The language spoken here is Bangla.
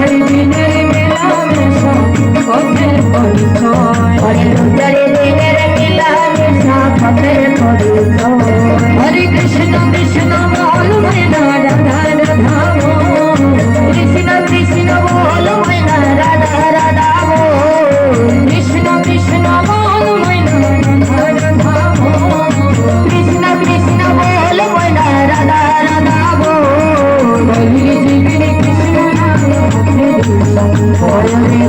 দুঃখের দিনের মেলা মেশা পথের পরিচয়। Holy